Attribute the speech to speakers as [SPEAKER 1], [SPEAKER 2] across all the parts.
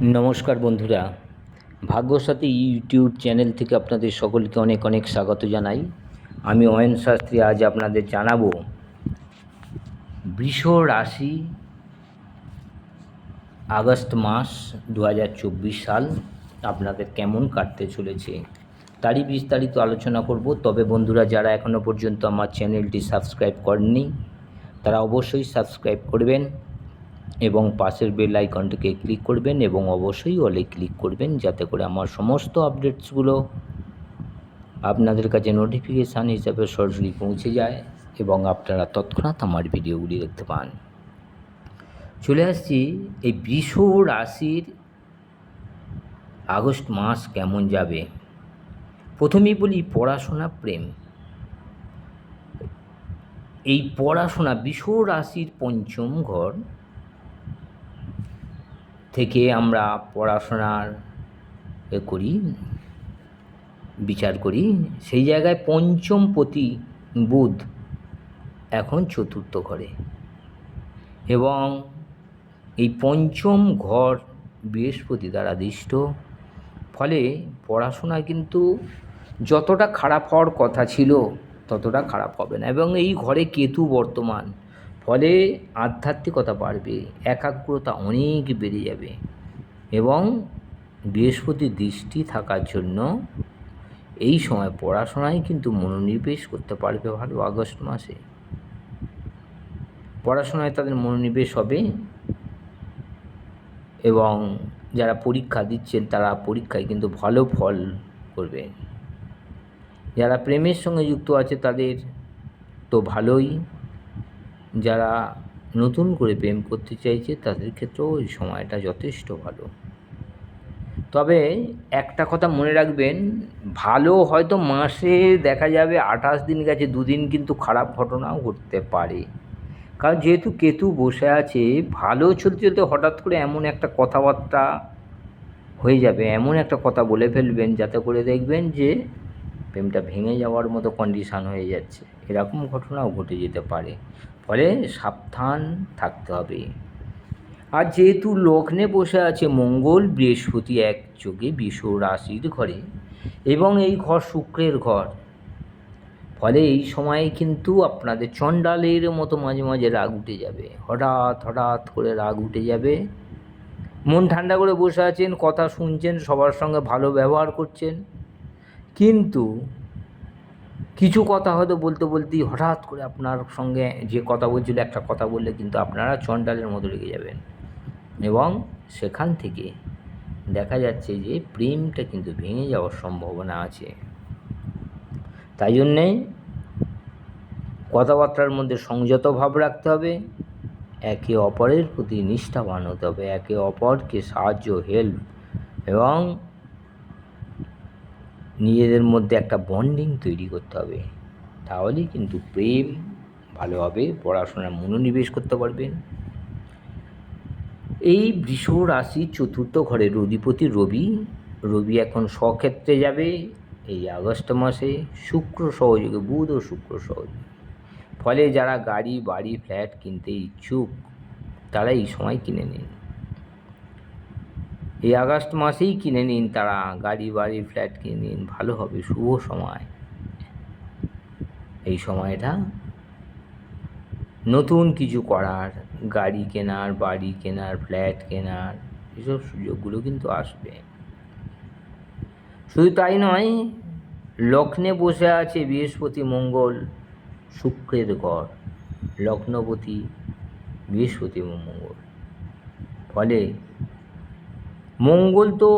[SPEAKER 1] নমস্কার বন্ধুরা। ভাগ্যসাথী YouTube channel থেকে আপনাদের সকলকে অনেক অনেক স্বাগত জানাই। আমি অয়ন শাস্ত্রী, আজ আপনাদের জানাব বৃষ রাশি আগস্ট মাস দু হাজার চব্বিশ সাল আপনাদের কেমন কাটতে চলেছে, তারই বিস্তারিত আলোচনা করব। তবে বন্ধুরা, যারা এখনও পর্যন্ত আমার চ্যানেলটি সাবস্ক্রাইব করেননি, তারা অবশ্যই সাবস্ক্রাইব করবেন। এবং পাশের বেল আইকনটিকে ক্লিক করবেন এবং অবশ্যই অলে ক্লিক করবেন যাতে করে আমার সমস্ত আপডেটসগুলো আপনাদের কাছে নোটিফিকেশান হিসাবে সরাসরি পৌঁছে যায় এবং আপনারা তৎক্ষণাৎ আমার ভিডিওগুলি দেখতে পান। চলে আসছি এই বৃষ রাশির আগস্ট মাস কেমন যাবে? প্রথমেই বলি পড়াশোনা প্রেম। এই পড়াশোনা বৃষ রাশির পঞ্চম ঘর থেকে আমরা পড়াশোনার এ করি, বিচার করি। সেই জায়গায় পঞ্চম পতি বুধ এখন চতুর্থ ঘরে। এবং এই পঞ্চম ঘর বৃহস্পতি দ্বারা দিষ্ট। ফলে পড়াশোনা কিন্তু যতটা খারাপ হওয়ার কথা ছিল, ততটা খারাপ হবে না। এবং এই ঘরে কেতু বর্তমান। ফলে আধ্যাত্মিকতা বাড়বে, একাগ্রতা অনেক বেড়ে যাবে এবং বৃহস্পতি দৃষ্টি থাকার জন্য এই সময় পড়াশোনায় কিন্তু মনোনিবেশ করতে পারবে ভালো আগস্ট মাসে। পড়াশোনায় তাদের মনোনিবেশ হবে এবং যারা পরীক্ষা দিচ্ছেন তারা পরীক্ষায় কিন্তু ভালো ফল করবে যারা প্রেমের সঙ্গে যুক্ত আছে তাদের তো ভালোই। যারা নতুন করে প্রেম করতে চাইছে, তাদের ক্ষেত্রেও ওই সময়টা যথেষ্ট ভালো। তবে একটা কথা মনে রাখবেন, ভালো হয়তো মাসে দেখা যাবে আঠাশ দিন গেছে, দুদিন কিন্তু খারাপ ঘটনাও ঘটতে পারে। কারণ যেহেতু কেতু বসে আছে, ভালো চলতে চলতে হঠাৎ করে এমন একটা কথাবার্তা হয়ে যাবে, এমন একটা কথা বলে ফেলবেন, যাতে করে দেখবেন যে প্রেমটা ভেঙে যাওয়ার মতো কন্ডিশান হয়ে যাচ্ছে। এরকম ঘটনাও ঘটে যেতে পারে। ফলে সাবধান থাকতে হবে। আর যেহেতু লগ্নে বসে আছে মঙ্গল, বৃহস্পতি এক যোগে বিষ রাশির ঘরে এবং এই ঘর শুক্রের ঘর, ফলে এই সময়ে কিন্তু আপনাদের চণ্ডালের মতো মাঝে মাঝে রাগ উঠে যাবে। হঠাৎ হঠাৎ করে রাগ উঠে যাবে। মন ঠান্ডা করে বসে আছেন, কথা শুনছেন, সবার সঙ্গে ভালো ব্যবহার করছেন। কিন্তু কিছু কথা হয়তো বলতে বলতেই হঠাৎ করে আপনার সঙ্গে যে কথা বলছিল, একটা কথা বললে কিন্তু আপনারা চণ্ডালের মতো রেগে যাবেন। এবং সেখান থেকে দেখা যাচ্ছে যে প্রেমটা কিন্তু ভেঙে যাওয়ার সম্ভাবনা আছে। তাই জন্যে কথাবার্তার মধ্যে সংযত ভাব রাখতে হবে। একে অপরের প্রতি নিষ্ঠাবান হতে হবে, একে অপরকে সাহায্য হেল্প এবং নিজেদের মধ্যে একটা বন্ডিং তৈরি করতে হবে। তাহলেই কিন্তু প্রেম ভালো হবে পড়াশোনায় মনোনিবেশ করতে পারবেন এই বৃষ রাশি চতুর্থ ঘরে রবিপতি রবি। রবি এখন স্বক্ষেত্রে যাবে এই আগস্ট মাসে। শুক্র সহযোগে, বুধ ও শুক্র সহযোগে। ফলে যারা গাড়ি, বাড়ি ফ্ল্যাট কিনতে ইচ্ছুক, তারা এই সময় কিনে নিন এই আগস্ট মাসেই কিনে নিন তারা। গাড়ি, বাড়ি, ফ্ল্যাট কিনে নিন, ভালো হবে, শুভ সময়। এই সময়টা নতুন কিছু করার, গাড়ি কেনার, বাড়ি কেনার, ফ্ল্যাট কেনার, এসব সুযোগগুলো কিন্তু আসবে। শুধু তাই নয় লগ্নে বসে আছে বৃহস্পতি, মঙ্গল, শুক্রের ঘর। লগ্নপতি বৃহস্পতি মঙ্গল। ফলে মঙ্গল তো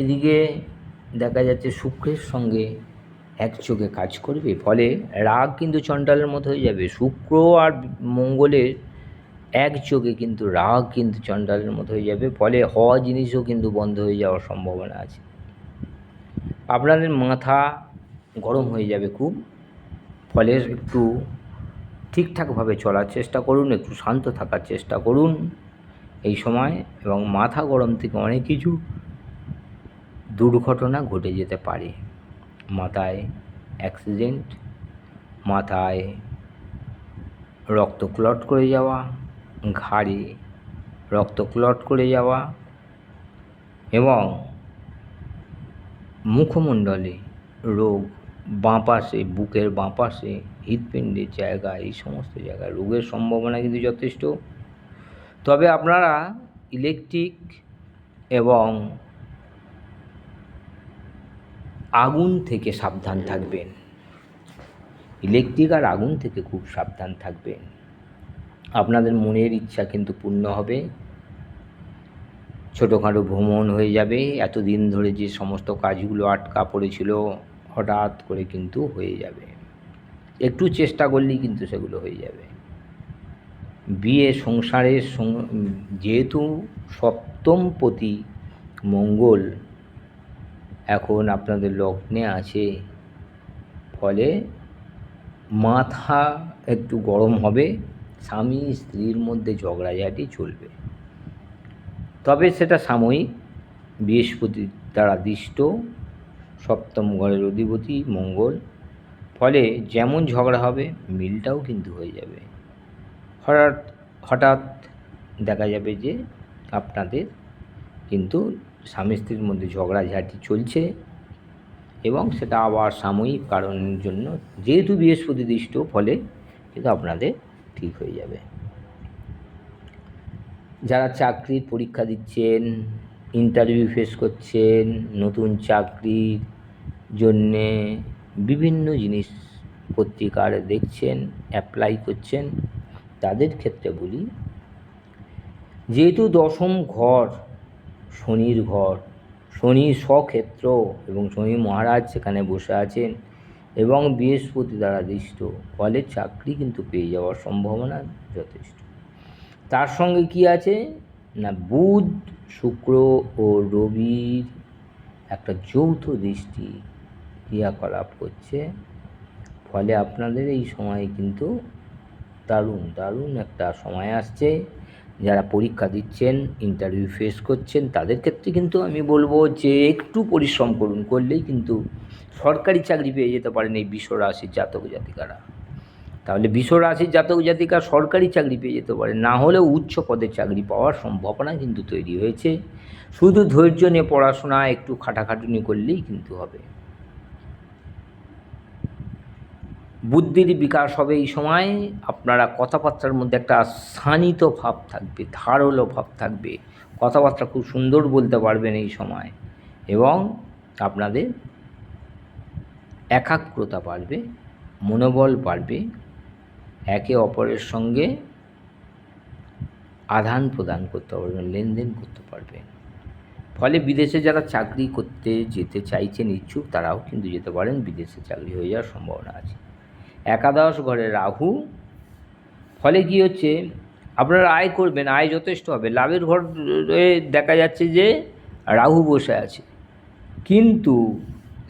[SPEAKER 1] এদিকে দেখা যাচ্ছে শুক্রের সঙ্গে এক চোখে কাজ করবে, ফলে রাগ কিন্তু চণ্ডালের মতো হয়ে যাবে। শুক্র আর মঙ্গলের এক চোখে কিন্তু রাগ কিন্তু চণ্ডালের মতো হয়ে যাবে, ফলে হওয়া জিনিসও কিন্তু বন্ধ হয়ে যাওয়ার সম্ভাবনা আছে। আপনাদের মাথা গরম হয়ে যাবে খুব, ফলে একটু ঠিকঠাকভাবে চলার চেষ্টা করুন, একটু শান্ত থাকার চেষ্টা করুন। এই সময় এবং মাথা গরম থেকে অনেক কিছু দুর্ঘটনা ঘটে যেতে পারে। মাথায় অ্যাক্সিডেন্ট মাথায় রক্ত ক্লট করে যাওয়া, ঘাড়ে রক্ত ক্লট করে যাওয়া এবং মুখমণ্ডলে রোগ, বাঁ পাশে, বুকের বাঁ পাশে, হৃৎপিণ্ডের জায়গা, এই সমস্ত জায়গায় রোগের সম্ভাবনা কিন্তু যথেষ্ট। তবে আপনারা ইলেকট্রিক এবং আগুন থেকে সাবধান থাকবেন। ইলেকট্রিক আর আগুন থেকে খুব সাবধান থাকবেন। আপনাদের মনের ইচ্ছা কিন্তু পূর্ণ হবে। ছোটোখাটো ভ্রমণ হয়ে যাবে। এতদিন ধরে যে সমস্ত কাজগুলো আটকা পড়েছিল, হঠাৎ করে কিন্তু হয়ে যাবে। একটু চেষ্টা করলেই কিন্তু সেগুলো হয়ে যাবে। বিয়ে সংসারের যেহেতু সপ্তম সপ্তমপতি মঙ্গল, এখন আপনাদের লগ্নে আছে। ফলে মাথা একটু গরম হবে, স্বামী স্ত্রীর মধ্যে ঝগড়াঝাটি চলবে। তবে সেটা সাময়িক। বৃহস্পতির দ্বারা দিষ্ট, সপ্তম ঘরের অধিপতি মঙ্গল। ফলে যেমন ঝগড়া হবে, মিলটাও কিন্তু হয়ে যাবে। হঠাৎ হঠাৎ দেখা যাবে যে আপনাদের কিন্তু স্বামী স্ত্রীর মধ্যে ঝগড়াঝাটি চলছে এবং সেটা আবার সাময়িক কারণের জন্য যেহেতু বৃহস্পতি দৃষ্ট ফলে কিন্তু আপনাদের ঠিক হয়ে যাবে। যারা চাকরির পরীক্ষা দিচ্ছেন ইন্টারভিউ ফেস করছেন, নতুন চাকরির জন্যে বিভিন্ন জিনিস পত্রিকার দেখছেন অ্যাপ্লাই করছেন তাদের ক্ষেত্রে বলি, যেহেতু দশম ঘর, শনির ঘর, শনি স্বক্ষেত্র এবং শনি মহারাজ সেখানে বসে আছেন এবং বৃহস্পতি দ্বারা দৃষ্ট, ফলে চাকরি কিন্তু পেয়ে যাওয়ার সম্ভাবনা যথেষ্ট। তার সঙ্গে কি আছে? না, বুধ, শুক্র ও রবির একটা যৌথ দৃষ্টি ক্রিয়াকলাপ করছে, ফলে আপনাদের এই সময় কিন্তু দারুণ দারুণ একটা সময় আসছে। যারা পরীক্ষা দিচ্ছেন ইন্টারভিউ ফেস করছেন, তাদের ক্ষেত্রে কিন্তু আমি বলব যে একটু পরিশ্রম করুন, করলেই কিন্তু সরকারি চাকরি পেয়ে যেতে পারেন এই বিশ্ব রাশির জাতক জাতিকারা। তাহলে বিশ্ব রাশির জাতক জাতিকা সরকারি চাকরি পেয়ে যেতে পারে, না হলেও উচ্চ পদের চাকরি পাওয়ার সম্ভাবনা কিন্তু তৈরি হয়েছে। শুধু ধৈর্য নিয়ে পড়াশোনা, একটু খাটাখাটুনি করলেই কিন্তু হবে। বুদ্ধির বিকাশ হবে এই সময়, আপনারা কথাবার্তার মধ্যে একটা শানিত ভাব থাকবে, ধারালো ভাব থাকবে। কথাবার্তা খুব সুন্দর বলতে পারবেন এই সময় এবং আপনাদের একাগ্রতা বাড়বে, মনোবল বাড়বে, একে অপরের সঙ্গে আদান প্রদান করতে পারবেন, লেনদেন করতে পারবেন। ফলে বিদেশে যারা চাকরি করতে যেতে চাইছেন ইচ্ছুক, তারাও কিন্তু যেতে পারেন, বিদেশে চাকরি হয়ে যাওয়ার সম্ভাবনা আছে। একাদশ ঘরে রাহু। ফলে কি হচ্ছে? আপনারা আয় করবেন, আয় যথেষ্ট হবে। লাভের ঘরে দেখা যাচ্ছে যে রাহু বসে আছে। কিন্তু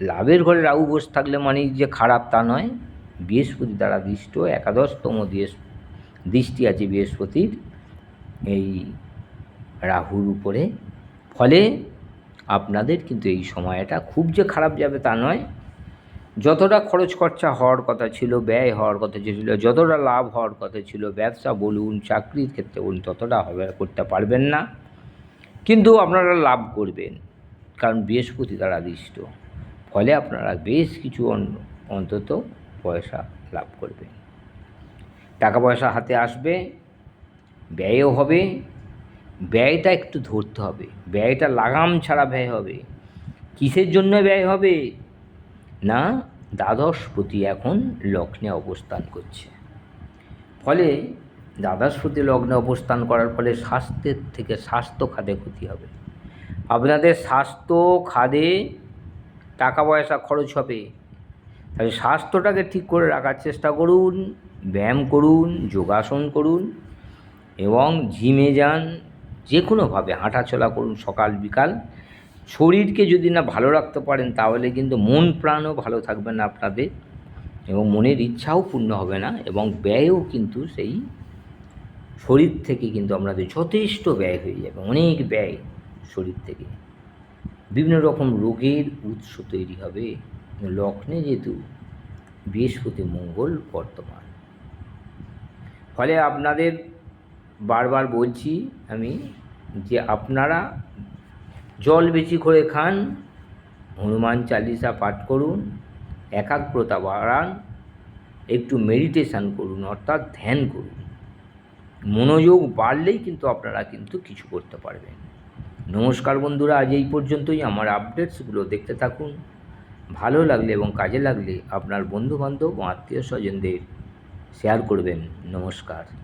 [SPEAKER 1] লাভের ঘরে রাহু বসে থাকলে মানে যে খারাপ তা নয়। বৃহস্পতি দ্বারা দৃষ্ট, একাদশতম দৃষ্টি আছে বৃহস্পতির এই রাহুর উপরে। ফলে আপনাদের কিন্তু এই সময়টা খুব যে খারাপ যাবে তা নয়। যতটা খরচ খরচা হওয়ার কথা ছিল, ব্যয় হওয়ার কথা ছিল, যতটা লাভ হওয়ার কথা ছিল, ব্যবসা, বলুন, চাকরির ক্ষেত্রে বলুন, ততটা হবে, করতে পারবেন না। কিন্তু আপনারা লাভ করবেন, কারণ বৃহস্পতি দ্বারা দৃষ্ট ফলে আপনারা বেশ কিছু অন- অন্তত পয়সা লাভ করবেন। টাকা পয়সা হাতে আসবে, ব্যয়ও হবে, ব্যয়টা একটু ধরতে হবে। ব্যয়টা লাগাম ছাড়া ব্যয় হবে। কিসের জন্য ব্যয় হবে? না দ্বাদশপতি এখন লগ্নে অবস্থান করছে। ফলে দ্বাদশপতি লগ্নে অবস্থান করার ফলে স্বাস্থ্যের থেকে স্বাস্থ্য খাদে ক্ষতি হবে। আপনাদের স্বাস্থ্য খাদে টাকা পয়সা খরচ হবে। তাহলে স্বাস্থ্যটাকে ঠিক করে রাখার চেষ্টা করুন, ব্যায়াম করুন, যোগাসন করুন এবং জিমে যান যে কোনোভাবে হাঁটাচলা করুন সকাল বিকাল শরীরকে যদি না ভালো রাখতে পারেন, তাহলে কিন্তু মন প্রাণও ভালো থাকবে না আপনাদের এবং মনের ইচ্ছাও পূর্ণ হবে না এবং ব্যয়ও কিন্তু সেই শরীর থেকে কিন্তু আপনাদের যথেষ্ট ব্যয় হয়ে যাবে, অনেক ব্যয় শরীর থেকে। বিভিন্ন রকম রোগের উৎস তৈরি হবে। লগ্নে যেহেতু বৃহস্পতি, মঙ্গল, বর্তমান। ফলে আপনাদের বারবার বলছি আমি যে আপনারা জল বেশি করে খান, হনুমান চালিসা পাঠ করুন, একাগ্রতা বাড়ান, একটু মেডিটেশান করুন, অর্থাৎ ধ্যান করুন। মনোযোগ বাড়লেই কিন্তু আপনারা কিন্তু কিছু করতে পারবেন। নমস্কার বন্ধুরা, আজ এই পর্যন্তই। আমার আপডেটসগুলো দেখতে থাকুন। ভালো লাগলে এবং কাজে লাগলে আপনার বন্ধুবান্ধব ও আত্মীয় স্বজনদের শেয়ার করবেন। নমস্কার।